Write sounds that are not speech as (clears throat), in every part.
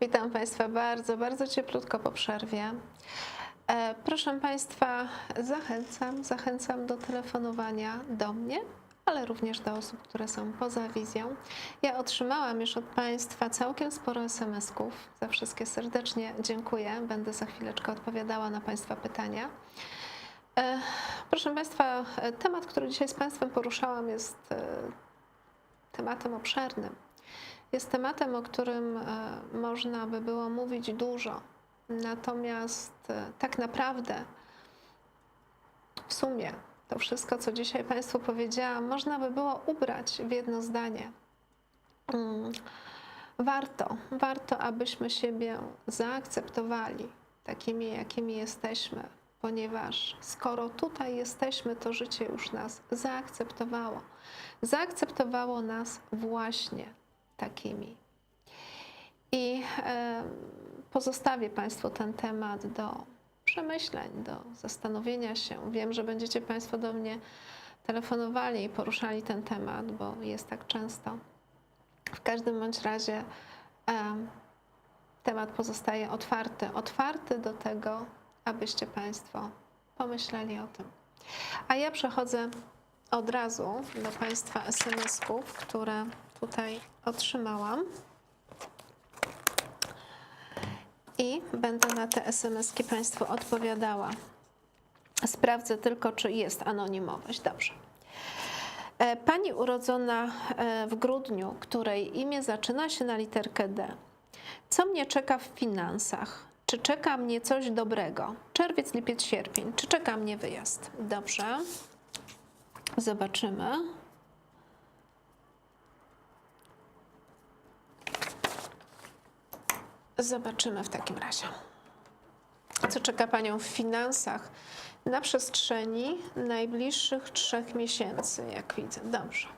Witam Państwa bardzo, bardzo cieplutko po przerwie. E, Proszę Państwa, zachęcam, zachęcam do telefonowania do mnie, ale również do osób, które są poza wizją. Ja otrzymałam już od Państwa całkiem sporo SMS-ków. Za wszystkie serdecznie dziękuję. Będę za chwileczkę odpowiadała na Państwa pytania. E, Proszę Państwa, e, temat, który dzisiaj z Państwem poruszałam, jest tematem obszernym. Jest tematem, o którym e, można by było mówić dużo. Natomiast e, tak naprawdę w sumie to wszystko, co dzisiaj Państwu powiedziałam, można by było ubrać w jedno zdanie. Mm, Warto, warto, abyśmy siebie zaakceptowali takimi, jakimi jesteśmy, ponieważ skoro tutaj jesteśmy, to życie już nas zaakceptowało. Zaakceptowało nas właśnie takimi. I pozostawię Państwu ten temat do przemyśleń, do zastanowienia się. Wiem, że będziecie Państwo do mnie telefonowali i poruszali ten temat, bo jest tak często. W każdym bądź razie em, temat pozostaje otwarty. Otwarty do tego, abyście Państwo pomyśleli o tym. A ja przechodzę od razu do Państwa SMS-ków, które tutaj otrzymałam. I będę na te SMS-ki Państwu odpowiadała. Sprawdzę tylko, czy jest anonimowość. Dobrze. E, Pani urodzona e, w grudniu, której imię zaczyna się na literkę D. Co mnie czeka w finansach? Czy czeka mnie coś dobrego? Czerwiec, lipiec, sierpień. Czy czeka mnie wyjazd? Dobrze. Zobaczymy. Zobaczymy w takim razie. Co czeka Panią w finansach na przestrzeni najbliższych trzech miesięcy, jak widzę. Dobrze.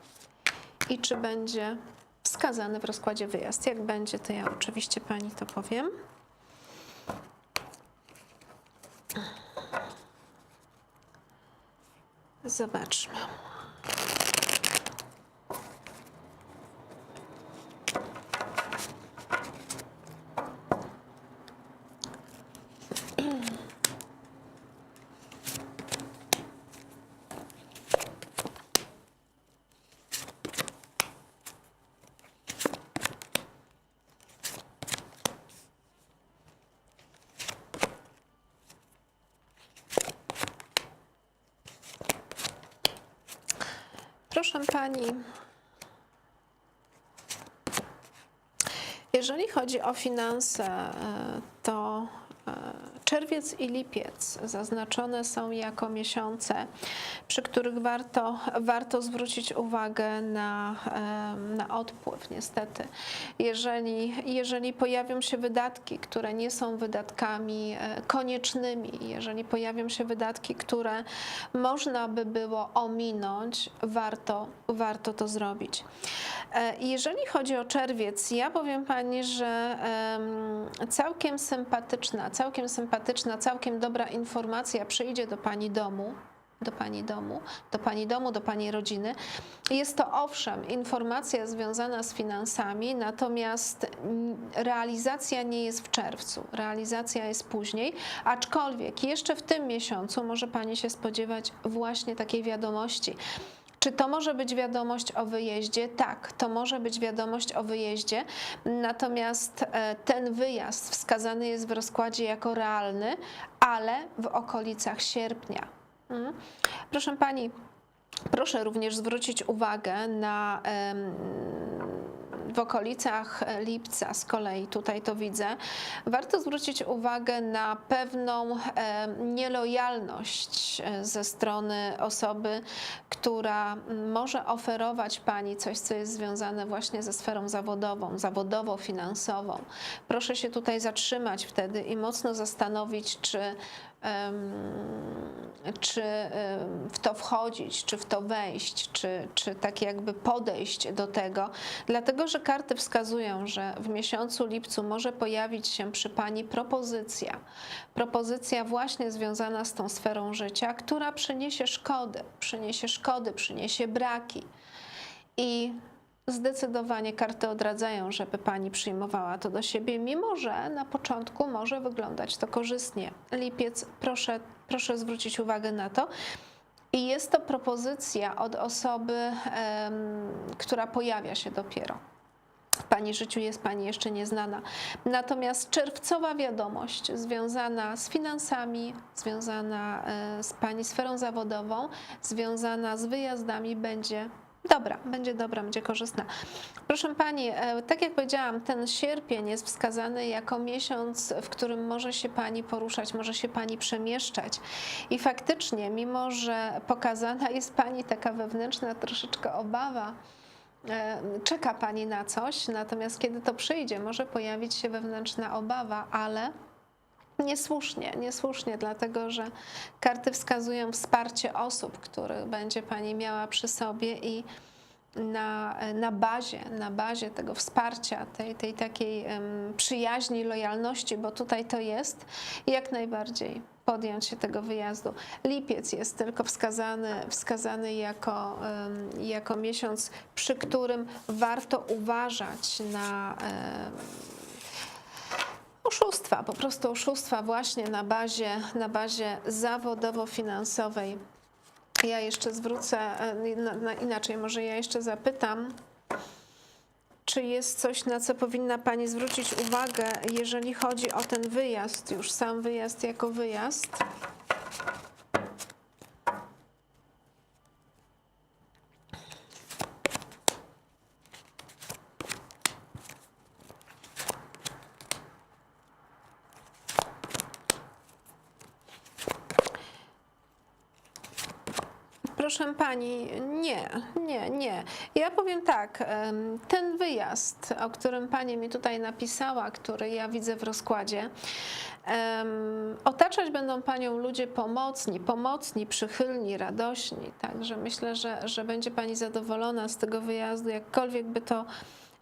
I czy będzie wskazany w rozkładzie wyjazd? Jak będzie, to ja oczywiście Pani to powiem. Zobaczmy. Proszę Pani, jeżeli chodzi o finanse, e, to czerwiec i lipiec zaznaczone są jako miesiące, przy których warto, warto zwrócić uwagę na, na odpływ, niestety. Jeżeli, jeżeli pojawią się wydatki, które nie są wydatkami e, koniecznymi, jeżeli pojawią się wydatki, które można by było ominąć, warto, warto to zrobić. E, Jeżeli chodzi o czerwiec, ja powiem Pani, że em, całkiem sympatyczna, całkiem sympatyczna, całkiem dobra informacja przyjdzie do Pani domu. Do pani domu, do pani domu, do pani rodziny. Jest to owszem informacja związana z finansami, natomiast realizacja nie jest w czerwcu, realizacja jest później, aczkolwiek jeszcze w tym miesiącu może pani się spodziewać właśnie takiej wiadomości. Czy to może być wiadomość o wyjeździe? Tak, to może być wiadomość o wyjeździe, natomiast e, ten wyjazd wskazany jest w rozkładzie jako realny, ale w okolicach sierpnia. Mm. Proszę pani, proszę również zwrócić uwagę na. W okolicach lipca, z kolei tutaj to widzę, warto zwrócić uwagę na pewną e, nielojalność e, ze strony osoby, która może oferować Pani coś, co jest związane właśnie ze sferą zawodową, zawodowo-finansową. Proszę się tutaj zatrzymać wtedy i mocno zastanowić, czy czy w to wchodzić, czy w to wejść, czy, czy tak jakby podejść do tego, dlatego że karty wskazują, że w miesiącu lipcu może pojawić się przy Pani propozycja, propozycja właśnie związana z tą sferą życia, która przyniesie szkody, przyniesie szkody, przyniesie braki. I Zdecydowanie karty odradzają, żeby pani przyjmowała to do siebie, mimo że na początku może wyglądać to korzystnie. Lipiec, proszę, proszę zwrócić uwagę na to. I jest to propozycja od osoby, która pojawia się dopiero. W Pani życiu jest Pani jeszcze nieznana. Natomiast czerwcowa wiadomość związana z finansami, związana e, z Pani sferą zawodową, związana z wyjazdami będzie dobra, będzie dobra, będzie korzystna. Proszę Pani, e, tak jak powiedziałam, ten sierpień jest wskazany jako miesiąc, w którym może się Pani poruszać, może się Pani przemieszczać. I faktycznie, mimo że pokazana jest Pani taka wewnętrzna troszeczkę obawa, e, czeka Pani na coś, natomiast kiedy to przyjdzie, może pojawić się wewnętrzna obawa, ale niesłusznie, niesłusznie, dlatego że karty wskazują wsparcie osób, których będzie Pani miała przy sobie i na, na bazie, na bazie tego wsparcia, tej, tej takiej przyjaźni, lojalności, bo tutaj to jest, jak najbardziej podjąć się tego wyjazdu. Lipiec jest tylko wskazany, wskazany jako, jako miesiąc, przy którym warto uważać na oszustwa, po prostu oszustwa właśnie na bazie, na bazie zawodowo-finansowej. Ja jeszcze zwrócę, e, na, na, inaczej może ja jeszcze zapytam, czy jest coś, na co powinna Pani zwrócić uwagę, jeżeli chodzi o ten wyjazd, już sam wyjazd jako wyjazd? Proszę pani, nie, nie, nie. Ja powiem tak, ten wyjazd, o którym pani mi tutaj napisała, który ja widzę w rozkładzie, otaczać będą panią ludzie pomocni, pomocni, przychylni, radośni. Także myślę, że, że będzie pani zadowolona z tego wyjazdu, jakkolwiek by to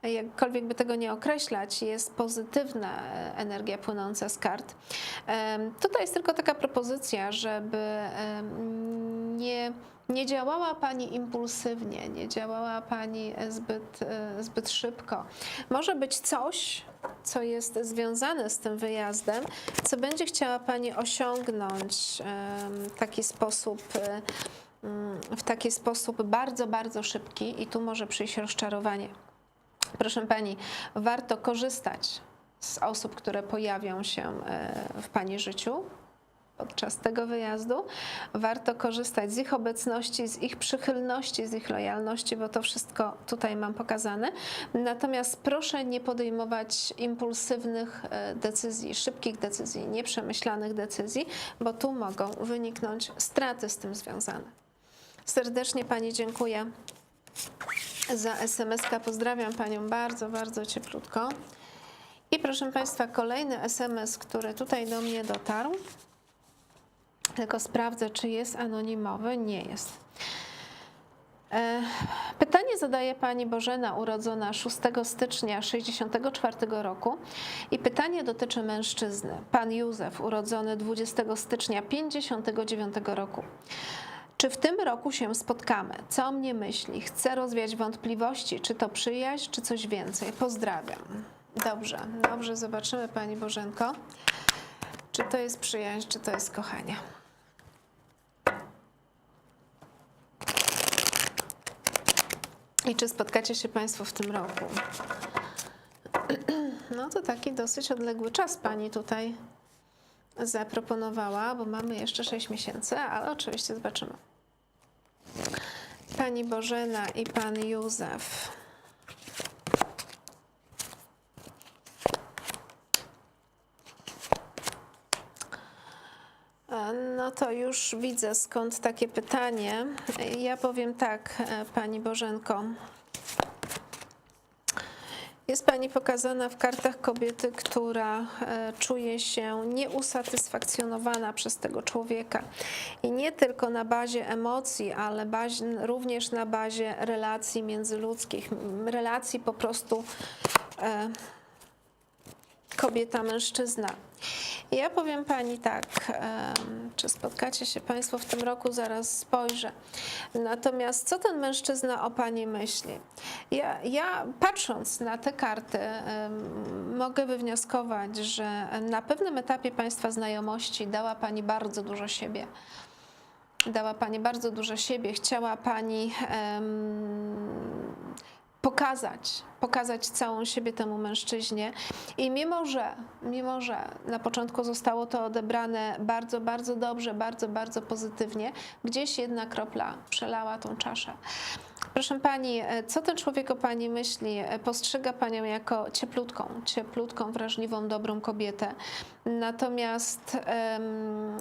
jakkolwiek by tego nie określać, jest pozytywna energia płynąca z kart. Tutaj jest tylko taka propozycja, żeby nie, nie działała Pani impulsywnie, nie działała Pani zbyt, e, zbyt szybko. Może być coś, co jest związane z tym wyjazdem, co będzie chciała Pani osiągnąć w taki sposób. e, mm, W taki sposób bardzo, bardzo szybki, i tu może przyjść rozczarowanie. Proszę Pani, warto korzystać z osób, które pojawią się e, w Pani życiu podczas tego wyjazdu. Warto korzystać z ich obecności, z ich przychylności, z ich lojalności, bo to wszystko tutaj mam pokazane. Natomiast proszę nie podejmować impulsywnych e, decyzji, szybkich decyzji, nieprzemyślanych decyzji, bo tu mogą wyniknąć straty z tym związane. Serdecznie Pani dziękuję za SMS-ka. Pozdrawiam Panią bardzo, bardzo cieplutko. I proszę Państwa, kolejny SMS, który tutaj do mnie dotarł. Tylko sprawdzę, czy jest anonimowy. Nie jest. E, Pytanie zadaje pani Bożena, urodzona 6 stycznia 1964 roku. I pytanie dotyczy mężczyzny. Pan Józef, urodzony 20 stycznia 1959 roku. Czy w tym roku się spotkamy? Co o mnie myśli? Chcę rozwiać wątpliwości, czy to przyjaźń, czy coś więcej. Pozdrawiam. Dobrze, dobrze, zobaczymy Pani Bożenko. Czy to jest przyjaźń, czy to jest kochanie. I czy spotkacie się Państwo w tym roku? (clears throat) No to taki dosyć odległy czas Pani tutaj zaproponowała, bo mamy jeszcze 6 miesięcy, ale oczywiście zobaczymy. Pani Bożena i Pan Józef. E, No to już widzę skąd takie pytanie. Ja powiem tak, e, Pani Bożenko. Jest Pani pokazana w kartach kobiety, która e, czuje się nieusatysfakcjonowana przez tego człowieka. I nie tylko na bazie emocji, ale bazie, również na bazie relacji międzyludzkich, relacji po prostu e, kobieta-mężczyzna. Ja powiem Pani tak, czy spotkacie się Państwo w tym roku, zaraz spojrzę. Natomiast co ten mężczyzna o Pani myśli? Ja, ja patrząc na te karty, mogę wywnioskować, że na pewnym etapie Państwa znajomości dała Pani bardzo dużo siebie. Dała Pani bardzo dużo siebie, chciała Pani em, pokazać, pokazać całą siebie temu mężczyźnie. I mimo, że, mimo, że na początku zostało to odebrane bardzo, bardzo dobrze, bardzo, bardzo pozytywnie, gdzieś jedna kropla przelała tą czaszę. Proszę Pani, e, co ten człowiek o Pani myśli? E, Postrzega Panią jako cieplutką, cieplutką, wrażliwą, dobrą kobietę. Natomiast em,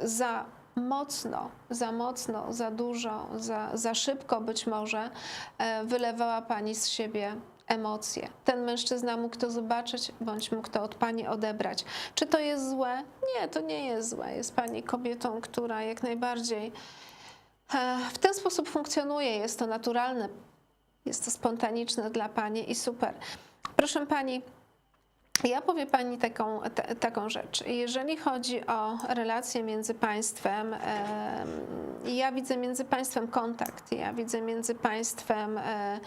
za mocno, za mocno, za dużo, za, za szybko być może e, wylewała Pani z siebie emocje. Ten mężczyzna mógł to zobaczyć, bądź mógł to od Pani odebrać. Czy to jest złe? Nie, to nie jest złe. Jest Pani kobietą, która jak najbardziej e, w ten sposób funkcjonuje. Jest to naturalne, jest to spontaniczne dla Pani i super. Proszę Pani, ja powiem Pani taką, te, taką rzecz. Jeżeli chodzi o relacje między państwem, em, ja widzę między państwem kontakt, ja widzę między państwem e,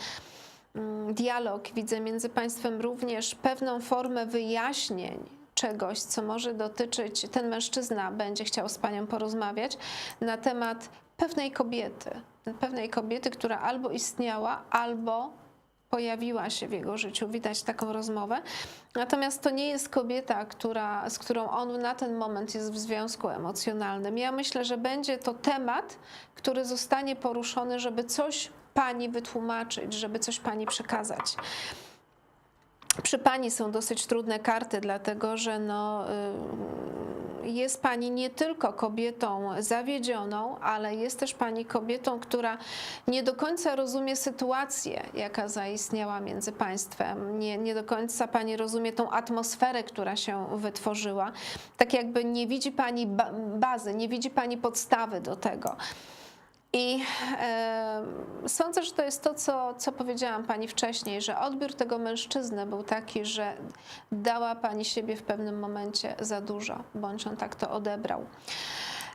mm, dialog, widzę między państwem również pewną formę wyjaśnień czegoś, co może dotyczyć, ten mężczyzna będzie chciał z Panią porozmawiać na temat pewnej kobiety, pewnej kobiety, która albo istniała, albo pojawiła się w jego życiu, widać taką rozmowę. Natomiast to nie jest kobieta, która, z którą on na ten moment jest w związku emocjonalnym. Ja myślę, że będzie to temat, który zostanie poruszony, żeby coś pani wytłumaczyć, żeby coś pani przekazać. Przy pani są dosyć trudne karty, dlatego że no, y, jest pani nie tylko kobietą zawiedzioną, ale jest też pani kobietą, która nie do końca rozumie sytuację, jaka zaistniała między państwem. Nie, nie do końca pani rozumie tą atmosferę, która się wytworzyła. Tak jakby nie widzi pani ba- bazy, nie widzi pani podstawy do tego. I sądzę, że to jest to, co, co powiedziałam Pani wcześniej, że odbiór tego mężczyzny był taki, że dała Pani siebie w pewnym momencie za dużo, bądź on tak to odebrał.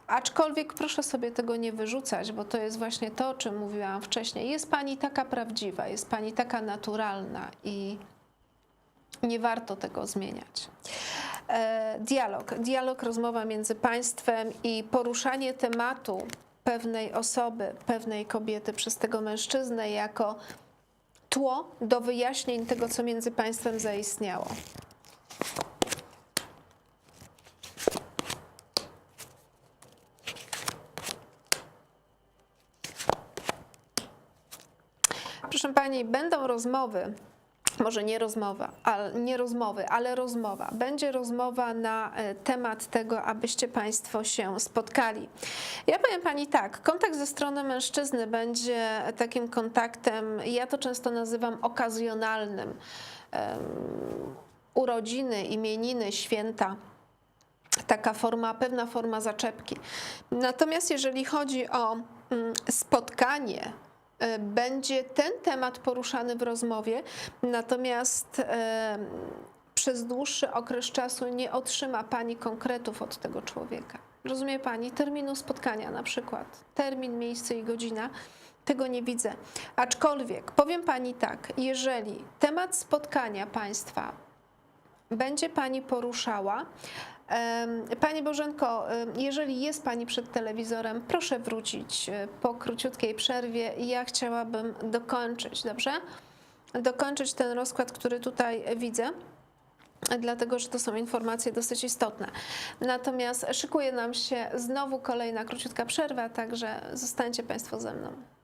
Aczkolwiek proszę sobie tego nie wyrzucać, bo to jest właśnie to, o czym mówiłam wcześniej. Jest Pani taka prawdziwa, jest Pani taka naturalna i nie warto tego zmieniać. E, Dialog, dialog, rozmowa między państwem i poruszanie tematu pewnej osoby, pewnej kobiety przez tego mężczyznę jako tło do wyjaśnień tego, co między państwem zaistniało. Proszę Pani, będą rozmowy, może nie rozmowa, ale, nie rozmowy, ale rozmowa. Będzie rozmowa na e, temat tego, abyście Państwo się spotkali. Ja powiem Pani tak, kontakt ze strony mężczyzny będzie takim kontaktem, ja to często nazywam okazjonalnym. Urodziny, imieniny, święta taka forma, pewna forma zaczepki. Natomiast jeżeli chodzi o mm, spotkanie, będzie ten temat poruszany w rozmowie, natomiast e, przez dłuższy okres czasu nie otrzyma Pani konkretów od tego człowieka. Rozumie Pani? Terminu spotkania na przykład, termin, miejsce i godzina. Tego nie widzę. Aczkolwiek powiem Pani tak, jeżeli temat spotkania Państwa będzie Pani poruszała. Pani Bożenko, jeżeli jest Pani przed telewizorem, proszę wrócić e, po króciutkiej przerwie. Ja chciałabym dokończyć, dobrze? Dokończyć ten rozkład, który tutaj widzę. Dlatego, że to są informacje dosyć istotne. Natomiast szykuje nam się znowu kolejna króciutka przerwa, także zostańcie Państwo ze mną.